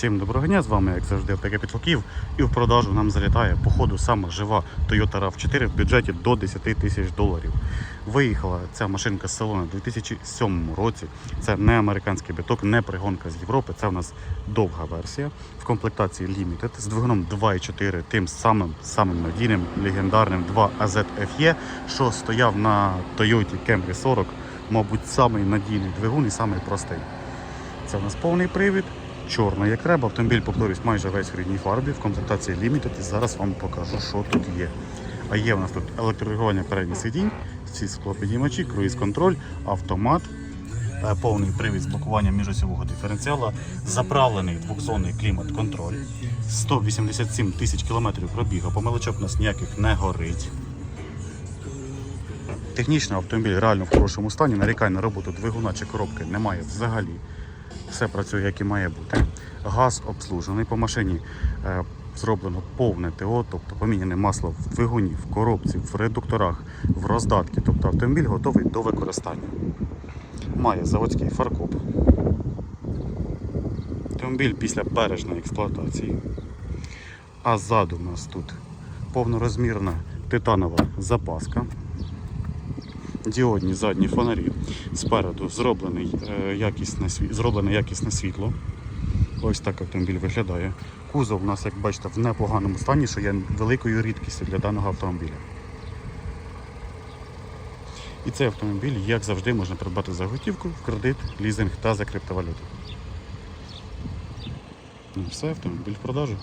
Всім доброго дня, з вами, як завжди, АПК Підфоків. І в продажу нам залітає, по ходу, сама жива Toyota RAV4 в бюджеті до 10 тисяч доларів. Виїхала ця машинка з салону у 2007 році. Це не американський биток, не пригонка з Європи. Це у нас довга версія в комплектації Limited з двигуном 2.4, тим самим самим надійним легендарним 2 AZ FE, що стояв на Toyota Camry 40, мабуть, самий надійний двигун і самий простий. Це у нас повний привід, чорний як треба. Автомобіль, повторюсь, майже весь в рідній фарбі в комплектації Limited. І зараз вам покажу, що тут є. А є у нас тут електрорегулювання передніх сидінь, всі склопідіймачі, круїз-контроль, автомат, е, повний привід з блокуванням міжосьового диференціала, заправлений двохзонний клімат-контроль, 187 тисяч кілометрів пробігу, помилочок у нас ніяких не горить. Технічно автомобіль реально в хорошому стані, нарікань на роботу двигуна чи коробки немає взагалі. Все працює як і має бути. Газ обслужений по машині. е, Зроблено повне ТО, тобто поміняне масло в двигуні, в коробці, в редукторах, в роздатки. Тобто автомобіль готовий до використання. Має заводський фаркоп. Автомобіль після бережної експлуатації. А ззаду у нас тут повнорозмірна титанова запаска діодні задні фонарі. Спереду зроблений, е, якісне, зроблене якісне світло. Ось так автомобіль виглядає. Кузов у нас, як бачите, в непоганому стані, що є великою рідкістю для даного автомобіля. І цей автомобіль, як завжди, можна придбати за готівку, в кредит, лізинг та за криптовалюту. Ну, все, автомобіль в продажу.